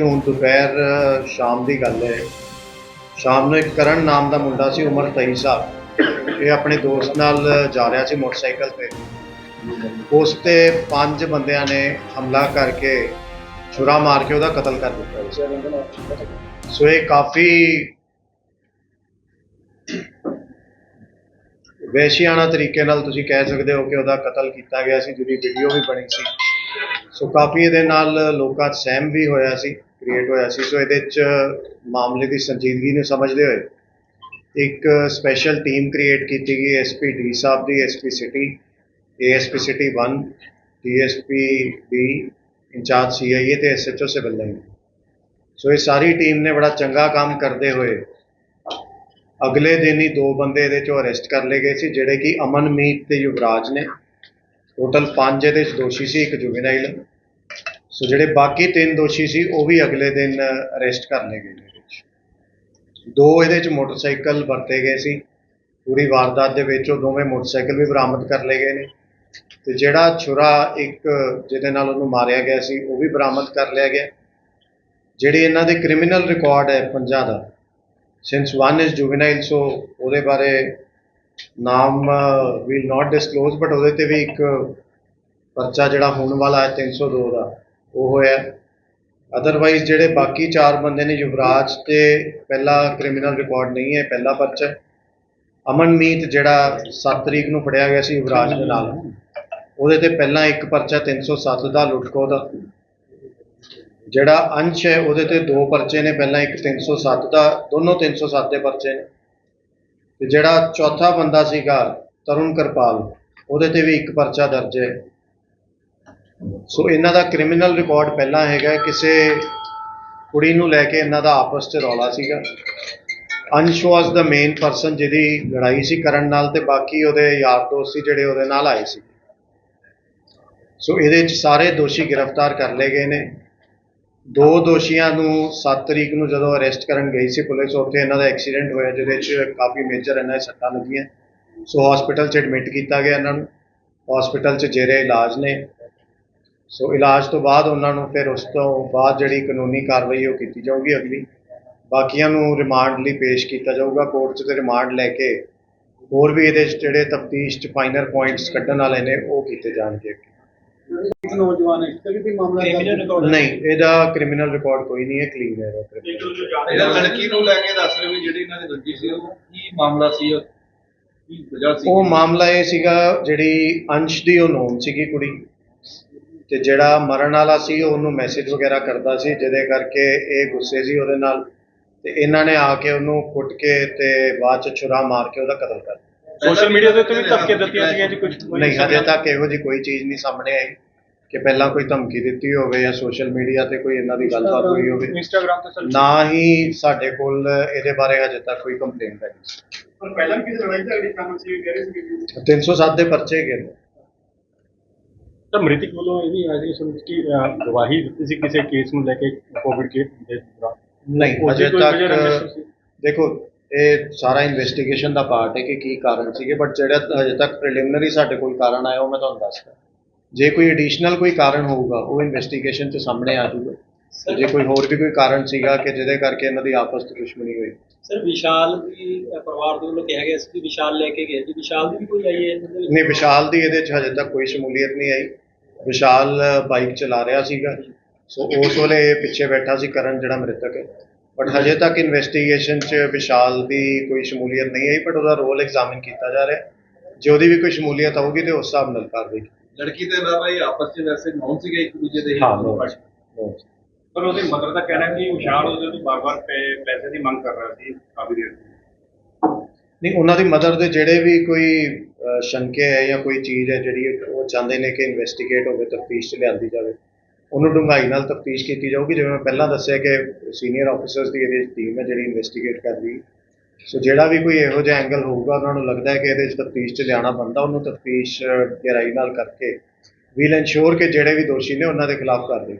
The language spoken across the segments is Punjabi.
ਹੁਣ ਦੁਪਹਿਰ ਸ਼ਾਮ ਦੀ ਗੱਲ ਹੈ। ਸ਼ਾਮ ਨੂੰ ਇੱਕ ਕਰਨ ਨਾਮ ਦਾ ਮੁੰਡਾ ਸੀ, ਉਮਰ 23 ਸਾਲ। ਇਹ ਆਪਣੇ ਦੋਸਤ ਨਾਲ ਜਾ ਰਿਹਾ ਸੀ ਮੋਟਰਸਾਈਕਲ ਤੇ। ਉਸ ਤੇ ਪੰਜ ਬੰਦਿਆਂ ਨੇ ਹਮਲਾ ਕਰਕੇ ਛੁਰਾ ਮਾਰ ਕੇ ਉਹਦਾ ਕਤਲ ਕਰ ਦਿੱਤਾ ਸੋ ਇਹ ਕਾਫੀ ਵੈਸ਼ੀਆਣਾ ਤਰੀਕੇ ਨਾਲ ਤੁਸੀਂ ਕਹਿ ਸਕਦੇ ਹੋ ਕਿ ਉਹਦਾ ਕਤਲ ਕੀਤਾ ਗਿਆ ਸੀ, ਜਿਹਦੀ ਵੀਡੀਓ ਵੀ ਬਣੀ ਸੀ। ਸੋ ਕਾਫੀ ਇਹਦੇ ਨਾਲ ਲੋਕਾਂ 'ਚ ਸਹਿਮ ਵੀ ਹੋਇਆ ਸੀ ਕ੍ਰੀਏਟ ਹੋਇਆ ਸੀ। ਸੋ ਇਹਦੇ 'ਚ ਮਾਮਲੇ ਦੀ ਸੰਜੀਦਗੀ ਨੂੰ ਸਮਝਦੇ ਹੋਏ ਇੱਕ ਸਪੈਸ਼ਲ ਟੀਮ ਕ੍ਰੀਏਟ ਕੀਤੀ ਗਈ ਐਸਪੀ ਡੀ ਸਾਹਿਬ ਦੀ SP city ASP city 1 DSP B incharge CIA ਤੇ ਐਸਐਚਓ ਸਿਵਲ ਲਾਈਨ ਸੋ ਇਹ ਸਾਰੀ ਟੀਮ ਨੇ ਬੜਾ ਚੰਗਾ ਕੰਮ ਕਰਦੇ ਹੋਏ ਅਗਲੇ ਦਿਨ ਹੀ ਦੋ ਬੰਦੇ ਇਹਦੇ ਚੋਂ ਅਰੈਸਟ ਕਰ ਲਏ ਗਏ ਸੀ, ਜਿਹੜੇ ਕਿ ਅਮਨਮੀਤ ਤੇ ਯੁਵਰਾਜ ਨੇ। ਟੋਟਲ 5 ਇਹਦੇ ਚ ਦੋਸ਼ੀ ਸੀ, ਇੱਕ ਜੁਵੇਨਾਈਲ ਸੋ ਜਿਹੜੇ ਬਾਕੀ ਤਿੰਨ ਦੋਸ਼ੀ ਸੀ, ਉਹ ਵੀ ਅਗਲੇ ਦਿਨ ਅਰੈਸਟ ਕਰ ਲਏ ਗਏ ਨੇ ਦੋ ਇਹਦੇ ਚ ਮੋਟਰਸਾਈਕਲ ਵਰਤੇ ਗਏ ਸੀ। ਪੂਰੀ ਵਾਰਦਾਤ ਦੇ ਵਿੱਚ ਉਹ ਦੋਵੇਂ ਮੋਟਰਸਾਈਕਲ ਵੀ ਬਰਾਮਦ ਕਰ ਲਏ ਗਏ ਨੇ। ਤੇ ਜਿਹੜਾ ਛੁਰਾ ਇੱਕ, ਜਿਹਦੇ ਨਾਲ ਉਹਨੂੰ ਮਾਰਿਆ ਗਿਆ ਸੀ, ਉਹ ਵੀ ਬਰਾਮਦ ਕਰ ਲਿਆ ਗਿਆ। ਜਿਹੜੀ ਇਹਨਾਂ ਦੇ ਕ੍ਰਿਮੀਨਲ ਰਿਕਾਰਡ ਹੈ ਪੰਜਾਂ ਦਾ since one is juvenile so ਉਹਦੇ ਬਾਰੇ ਨਾਮ ਵਿਲ ਨਾਟ ਡਿਸਕਲੋਜ਼ ਬਟ ਉਹਦੇ ਤੇ ਵੀ ਇੱਕ ਪਰਚਾ ਜਿਹੜਾ ਹੋਣ ਵਾਲਾ ਹੈ 302 ਦਾ। ਉਹ ਹੋਇਆ। ਅਦਰਵਾਈਜ਼ ਜਿਹੜੇ ਬਾਕੀ ਚਾਰ ਬੰਦੇ ਨੇ ਯੁਵਰਾਜ ਤੇ ਪਹਿਲਾ ਕ੍ਰਿਮੀਨਲ ਰਿਕਾਰਡ ਨਹੀਂ ਹੈ, ਪਹਿਲਾ ਪਰਚਾ। ਅਮਨਮੀਤ ਜਿਹੜਾ 7 ਤਰੀਕ ਨੂੰ ਫੜਿਆ ਗਿਆ ਸੀ ਯੁਵਰਾਜ ਦੇ ਨਾਲ, ਉਹਦੇ ਤੇ ਪਹਿਲਾਂ ਇੱਕ ਪਰਚਾ 307 ਦਾ, ਲੁੱਟਖੋ ਦਾ। ਜਿਹੜਾ ਅੰਸ਼ ਹੈ, ਉਹਦੇ ਤੇ ਦੋ ਪਰਚੇ ਨੇ, ਪਹਿਲਾਂ ਇੱਕ 307 ਦਾ, ਦੋਨੋਂ 307 ਦੇ ਪਰਚੇ ਨੇ। ਤੇ ਜਿਹੜਾ ਚੌਥਾ ਬੰਦਾ ਸੀਗਾ ਤਰੁਣ ਕਿਰਪਾਲ, ਉਹਦੇ ਤੇ ਵੀ ਇੱਕ ਪਰਚਾ ਦਰਜ ਹੈ। ਸੋ ਇਹਨਾਂ ਦਾ ਕ੍ਰਿਮੀਨਲ ਰਿਕਾਰਡ ਪਹਿਲਾਂ ਹੈਗਾ ਕਿਸੇ ਕੁੜੀ ਨੂੰ ਲੈ ਕੇ ਇਹਨਾਂ ਦਾ ਆਪਸ 'ਚ ਰੌਲਾ ਸੀਗਾ। ਅੰਸ਼ ਵਾਸ ਦਾ ਮੇਨ ਪਰਸਨ ਜਿਹਦੀ ਲੜਾਈ ਸੀ ਕਰਨ ਨਾਲ ਤੇ ਬਾਕੀ ਉਹਦੇ ਯਾਰ ਦੋਸਤ ਸੀ ਜਿਹੜੇ ਉਹਦੇ ਨਾਲ ਆਏ ਸੀ। ਸੋ ਇਹਦੇ 'ਚ ਸਾਰੇ ਦੋਸ਼ੀ ਗ੍ਰਿਫਤਾਰ ਕਰ ਲਏ ਗਏ ਨੇ। ਦੋ ਦੋਸ਼ੀਆਂ ਨੂੰ 7 ਤਰੀਕ ਨੂੰ ਜਦੋਂ ਅਰੈਸਟ ਕਰਨ ਗਈ ਸੀ ਪੁਲਿਸ, ਉੱਥੇ ਇਹਨਾਂ ਦਾ ਐਕਸੀਡੈਂਟ ਹੋਇਆ, ਜਿਹਦੇ 'ਚ ਕਾਫੀ ਮੇਜਰ ਇਹਨਾਂ ਦੇ ਸੱਟਾਂ ਲੱਗੀਆਂ। ਸੋ ਹਸਪੀਟਲ 'ਚ ਐਡਮਿਟ ਕੀਤਾ ਗਿਆ ਇਹਨਾਂ ਨੂੰ। ਹਸਪੀਟਲ 'ਚ ਜੇਰੇ ਇਲਾਜ ਨੇ। ਸੋ ਇਲਾਜ ਤੋਂ ਬਾਅਦ ਉਹਨਾਂ ਨੂੰ ਫਿਰ ਉਸ ਤੋਂ ਬਾਅਦ ਜਿਹੜੀ ਕਾਨੂੰਨੀ ਕਾਰਵਾਈ ਉਹ ਕੀਤੀ ਜਾਊਗੀ ਅਗਲੀ। ਬਾਕੀਆਂ ਨੂੰ ਰਿਮਾਂਡ ਲਈ ਪੇਸ਼ ਕੀਤਾ ਜਾਊਗਾ ਕੋਰਟ 'ਚ ਤੇ ਰਿਮਾਂਡ ਲੈ ਕੇ ਹੋਰ ਵੀ ਇਹਦੇ 'ਚ ਜਿਹੜੇ ਤਫਤੀਸ਼ 'ਚ ਫਾਈਨਰ ਪੁਆਇੰਟਸ ਕੱਢਣ ਵਾਲੇ ਨੇ ਉਹ ਕੀਤੇ ਜਾਣਗੇ ਇੱਕ ਨੌਜਵਾਨ ਹੈ ਵੀ ਮਾਮਲਾ ਦਰਜ ਨਹੀਂ ਇਹਦਾ ਕ੍ਰਿਮੀਨਲ ਰਿਕਾਰਡ ਕੋਈ ਨਹੀਂ ਹੈ ਕਲੀਨ ਹੈ ਇਹਦਾ ਲੜਕੀ ਨੂੰ ਲੈ ਕੇ ਦੱਸ ਰਹੇ ਵੀ ਜਿਹੜੀ ਇਹਨਾਂ ਦੀ ਰੰਜੀ ਸੀ ਉਹ ਕੀ ਮਾਮਲਾ ਸੀ ਉਹ ਕੀ ਵਜ੍ਹਾ ਸੀ? ਉਹ ਮਾਮਲਾ ਇਹ ਸੀਗਾ ਜਿਹੜੀ ਅੰਸ਼ ਦੀ ਉਹ ਨੋਨ ਸੀਗੀ ਕੁੜੀ। ਤੇ ਜਿਹੜਾ ਮਰਨ ਵਾਲਾ ਸੀ ਉਹ ਉਹਨੂੰ ਮੈਸੇਜ ਵਗੈਰਾ ਕਰਦਾ ਸੀ ਜਿਹਦੇ ਕਰਕੇ ਇਹ ਗੁੱਸੇ ਸੀ ਉਹਦੇ ਨਾਲ। ਤੇ ਇਹਨਾਂ ਨੇ ਆ ਕੇ ਉਹਨੂੰ ਕੁੱਟ ਕੇ ਤੇ ਬਾਅਦ ਚ ਛੁਰਾ ਮਾਰ ਕੇ ਉਹਦਾ ਕਤਲ ਕਰ ਦਿੱਤਾ। ਸੋਸ਼ਲ ਮੀਡੀਆ ਦੇ ਉੱਤੇ ਵੀ ਧੱਕੇ ਦਿੱਤੀਆਂ ਸੀਗੀਆਂ ਜੀ ਕੁਝ ਨਹੀਂ ਹਜੇ ਤੱਕ ਇਹੋ ਜੀ ਕੋਈ ਚੀਜ਼ ਨਹੀਂ ਸਾਹਮਣੇ ਆਈ ਕਿ ਪਹਿਲਾਂ ਕੋਈ ਧਮਕੀ ਦਿੱਤੀ ਹੋਵੇ ਜਾਂ ਸੋਸ਼ਲ ਮੀਡੀਆ ਤੇ ਕੋਈ ਇਹਨਾਂ ਦੀ ਗੱਲਬਾਤ ਹੋਈ ਹੋਵੇ। ਇੰਸਟਾਗ੍ਰਾਮ ਤੇ ਚੱਲ ਨਾ ਹੀ ਸਾਡੇ ਕੋਲ ਇਹਦੇ ਬਾਰੇ ਹਜੇ ਤੱਕ ਕੋਈ ਕੰਪਲੇਂਟ ਆਈ ਪਰ ਪਹਿਲਾਂ ਕਿਸੇ ਲੜਾਈ ਝਗੜੇ ਕੰਮ ਸੀ ਕਹਿ ਰਹੇ ਸੀ 307 ਦੇ ਪਰਚੇ ਨੇ ਤਾਂ ਮ੍ਰਿਤਕ ਵੱਲੋਂ ਇਹ ਵੀ ਆਜੀ ਸੁਣ ਕਿ ਅਹ, ਗਵਾਹੀ ਦਿੱਤੀ ਸੀ ਕਿਸੇ ਕੇਸ ਨੂੰ ਲੈ ਕੇ ਕੋਵਿਡ ਕੇ ਦੇ ਦੌਰਾਨ। ਨਹੀਂ ਉਹਦੀ ਅਜੇ ਕੋਈ ਵਜ੍ਹਾ ਰੰਜਿਸ਼ ਤੱਕ ਸੀ? ਦੇਖੋ ਇਹ ਸਾਰਾ ਇਨਵੈਸਟੀਗੇਸ਼ਨ ਦਾ ਪਾਰਟ ਹੈ ਕਿ ਕੀ ਕਾਰਨ ਸੀਗੇ ਬਟ ਜਿਹੜਾ ਹਜੇ ਤੱਕ ਪ੍ਰੀਲਿਮਿਨਰੀ ਸਾਡੇ ਕੋਲ ਕਾਰਨ ਆਇਆ ਉਹ ਮੈਂ ਤੁਹਾਨੂੰ ਦੱਸਦਾ। ਜੇ ਕੋਈ ਐਡੀਸ਼ਨਲ ਕੋਈ ਕਾਰਨ ਹੋਊਗਾ ਉਹ ਇਨਵੈਸਟੀਗੇਸ਼ਨ 'ਚ ਸਾਹਮਣੇ ਆ ਜਾਊਗਾ। ਤੇ ਜੇ ਕੋਈ ਹੋਰ ਵੀ ਕੋਈ ਕਾਰਨ ਸੀਗਾ ਕਿ ਜਿਹਦੇ ਕਰਕੇ ਇਹਨਾਂ ਦੀ ਆਪਸ 'ਚ ਦੁਸ਼ਮਣੀ ਹੋਈ। ਸਰ ਵਿਸ਼ਾਲ ਦੀ ਅ, ਪਰਿਵਾਰ ਦੇ ਵੱਲੋਂ ਕਿਹਾ ਗਿਆ ਸੀ ਕਿ ਵਿਸ਼ਾਲ ਲੈ ਕੇ ਗਏ। ਜੀ ਵਿਸ਼ਾਲ ਦੀ ਵੀ ਕੋਈ ਆਈ ਹੈ? ਵਿੱਚ? ਨਹੀਂ ਵਿਸ਼ਾਲ ਦੀ ਇਹਦੇ 'ਚ ਹਜੇ ਤੱਕ ਕੋਈ ਸ਼ਮੂਲੀਅਤ ਨਹੀਂ ਆਈ। ਵਿਸ਼ਾਲ ਬਾਈਕ ਚਲਾ ਰਿਹਾ ਸੀਗਾ। ਸੋ ਉਸ ਵੇਲੇ ਪਿੱਛੇ ਬੈਠਾ ਸੀ ਕਰਨ ਜਿਹੜਾ ਮ੍ਰਿਤਕ ਹੈ। ਬਟ ਹਜੇ ਤੱਕ ਇਨਵੈਸਟੀਗੇਸ਼ਨ 'ਚ ਵਿਸ਼ਾਲ ਦੀ ਕੋਈ ਸ਼ਮੂਲੀਅਤ ਨਹੀਂ ਆਈ ਬਟ ਉਹਦਾ ਰੋਲ ਐਗਜ਼ਾਮਿਨ ਕੀਤਾ ਜਾ ਰਿਹਾ। ਜੇ ਉਹਦੀ ਵੀ ਕੋਈ ਸ਼ਮੂਲੀਅਤ ਆਊਗੀ ਤੇ ਉਸ ਹਿਸਾਬ ਨਾਲ ਕਾਰਵਾਈ ਕੀਤੀ ਲੜਕੀ ਤੇ ਬਾਬਾ ਇਹ ਆਪਸ ਵਿੱਚ ਵੈਸੇ ਨੌਨ ਸੀਗੇ ਇੱਕ ਦੂਜੇ ਦੇ ਹੀ. ਪਰ ਉਹਦੀ ਮਦਰ ਦਾ ਕਹਿਣਾ ਹੈ ਕਿ ਵਿਸ਼ਾਲ ਉਹਦੇ ਤੋਂ ਬਾਰ-ਬਾਰ ਪੈਸੇ ਦੀ ਮੰਗ ਕਰ ਰਿਹਾ ਸੀ ਕਾਫੀ ਦੇਰ ਤੋਂ। ਨਹੀਂ ਉਹਨਾਂ ਦੀ ਮਦਰ ਦੇ ਜਿਹੜੇ ਵੀ ਕੋਈ ਸ਼ੰਕੇ ਹੈ ਜਾਂ ਕੋਈ ਚੀਜ਼ ਹੈ ਜਿਹੜੀ ਉਹ ਚਾਹੁੰਦੇ ਨੇ ਕਿ ਇਨਵੈਸਟੀਗੇਟ ਹੋਵੇ ਤਫਤੀਸ਼ 'ਚ ਲਿਆਂਦੀ ਜਾਵੇ। ਉਹਨੂੰ ਡੂੰਘਾਈ ਨਾਲ ਤਫਤੀਸ਼ ਕੀਤੀ ਜਾਊਗੀ। ਜਿਵੇਂ ਮੈਂ ਪਹਿਲਾਂ ਦੱਸਿਆ ਕਿ ਸੀਨੀਅਰ ਆਫੀਸਰਸ ਦੀ ਇਹਦੇ ਟੀਮ ਹੈ ਜਿਹੜੀ ਇਨਵੈਸਟੀਗੇਟ ਕਰ ਰਹੀ। ਹੈ ਸੋ ਜਿਹੜਾ ਵੀ ਕੋਈ ਇਹੋ ਜਿਹਾ ਐਂਗਲ ਹੋਊਗਾ ਉਹਨਾਂ ਨੂੰ ਲੱਗਦਾ ਹੈ ਕਿ ਇਹਦੇ 'ਚ ਤਫਤੀਸ਼ 'ਚ ਲਿਆਉਣਾ ਬੰਦਾ ਉਹਨੂੰ ਤਫਤੀਸ਼ ਗਹਿਰਾਈ ਨਾਲ ਕਰਕੇ ਵੀਲ ਇਨਸ਼ੋਰ ਕਿ ਜਿਹੜੇ ਵੀ ਦੋਸ਼ੀ ਨੇ ਉਹਨਾਂ ਦੇ ਖਿਲਾਫ ਕਾਰਵਾਈ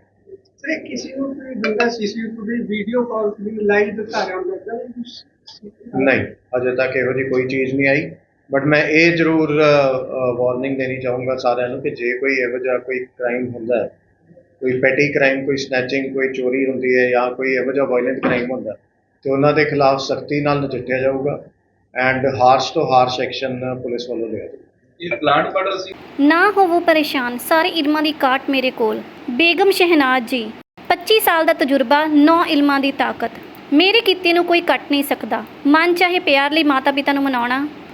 ਸਰ ਕਿਸੇ ਨੂੰ ਕੋਈ ਬੰਦਾ ਸੀਸੀਟੀਵੀ ਵੀਡੀਓ ਕਾਲ ਵੀ ਲਾਈਵ ਦਿਖਾ ਰਿਹਾ ਹੁੰਦਾ ਹੈ? ਨਹੀਂ ਅਜੇ ਤੱਕ ਇਹੋ ਜਿਹੀ ਕੋਈ ਚੀਜ਼ ਨਹੀਂ ਆਈ। ਬਟ ਮੈਂ ਇਹ ਜ਼ਰੂਰ ਵਾਰਨਿੰਗ ਦੇਣੀ ਚਾਹੂੰਗਾ ਸਾਰਿਆਂ ਨੂੰ ਕਿ ਜੇ ਕੋਈ ਇਹੋ ਜਿਹਾ ਕੋਈ ਕ੍ਰਾਈਮ ਹੁੰਦਾ ਹੈ ਕੋਈ ਪੈਟੀ ਕ੍ਰਾਈਮ ਕੋਈ ਸਨੈਚਿੰਗ ਕੋਈ ਚੋਰੀ ਹੁੰਦੀ ਹੈ ਜਾਂ ਕੋਈ ਇਹੋ ਜਿਹਾ ਵਾਇਲੈਂਟ ਕ੍ਰਾਈਮ ਹੁੰਦਾ ਤੇ ਉਹਨਾਂ ਦੇ ਖਿਲਾਫ ਸਖਤੀ ਨਾਲ ਨਜਿੱਠਿਆ ਜਾਊਗਾ ਐਂਡ ਹਾਰਸ਼ ਤੋਂ ਹਾਰਸ਼ ਐਕਸ਼ਨ ਪੁਲਿਸ ਵੱਲੋਂ ਲਿਆ ਜਾਊਗਾ। ਇਹ ਪਲਾਂਟ ਮਰਡਰ ਸੀ? ਨਾ ਹੋਵੋ ਪਰੇਸ਼ਾਨ ਸਾਰੇ ਇਲਮਾਂ ਦੀ ਕਾਟ ਮੇਰੇ ਕੋਲ। ਬੇਗਮ ਸ਼ਹਿਨਾਜ਼ ਜੀ 25 ਸਾਲ ਦਾ ਤਜਰਬਾ 9 ਇਲਮਾਂ ਦੀ ਤਾਕਤ। ਮੇਰੇ ਕੀਤੇ ਨੂੰ ਕੋਈ ਕੱਟ ਨਹੀਂ ਸਕਦਾ। ਮਨ ਚਾਹੇ ਪਿਆਰ ਲਈ ਮਾਤਾ ਪਿਤਾ ਨੂੰ ਮਨਾਉਣਾ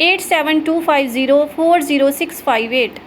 eight seven two five zero four zero six five eight